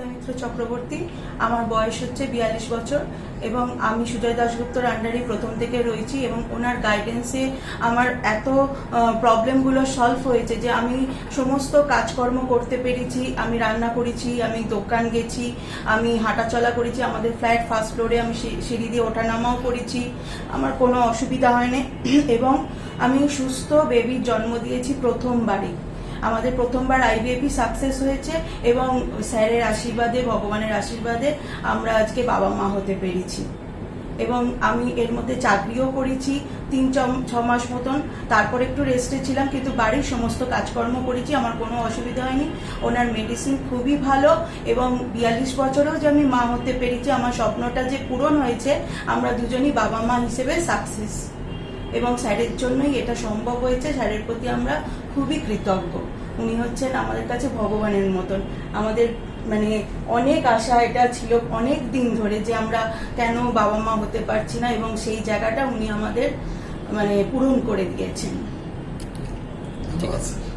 সঞ্চিতা মিত্র চক্রবর্তী, আমার বয়স হচ্ছে বিয়াল্লিশ বছর এবং আমি সুজয় দাশগুপ্তর আন্ডারে প্রথম থেকে রয়েছি এবং ওনার গাইডেন্সে আমার এত প্রবলেমগুলো সলভ হয়েছে যে আমি সমস্ত কাজকর্ম করতে পেরেছি, আমি রান্না করেছি, আমি দোকান গেছি, আমি হাঁটাচলা করেছি, আমাদের ফ্ল্যাট ফার্স্ট ফ্লোরে আমি সিঁড়ি দিয়ে ওঠানামাও করেছি, আমার কোনো অসুবিধা হয়নি। এবং আমি সুস্থ বেবির জন্ম দিয়েছি প্রথমবারই। আমাদের প্রথমবার আইভিএফি সাকসেস হয়েছে এবং স্যারের আশীর্বাদে, ভগবানের আশীর্বাদে আমরা আজকে বাবা মা হতে পেরেছি। এবং আমি এর মধ্যে চাকরিও করেছি তিন, ছ মাস মতন। তারপর একটু রেস্টে ছিলাম, কিন্তু বাড়ির সমস্ত কাজকর্ম করেছি, আমার কোনো অসুবিধা হয়নি। ওনার মেডিসিন খুবই ভালো এবং বিয়াল্লিশ বছরেও যে আমি মা হতে পেরেছি, আমার স্বপ্নটা যে পূরণ হয়েছে, আমরা দুজনই বাবা মা হিসেবে সাকসেস এবং স্যারের জন্যই এটা সম্ভব হয়েছে। স্যারের প্রতি আমরা খুবই কৃতজ্ঞ। উনি হচ্ছেন আমাদের কাছে ভগবানের মতন। আমাদের মানে অনেক আশা এটা ছিল অনেক দিন ধরে যে আমরা কেন বাবা মা হতে পারছি না এবং সেই জায়গাটা উনি আমাদের মানে পূরণ করে দিয়েছেন। ঠিক আছে।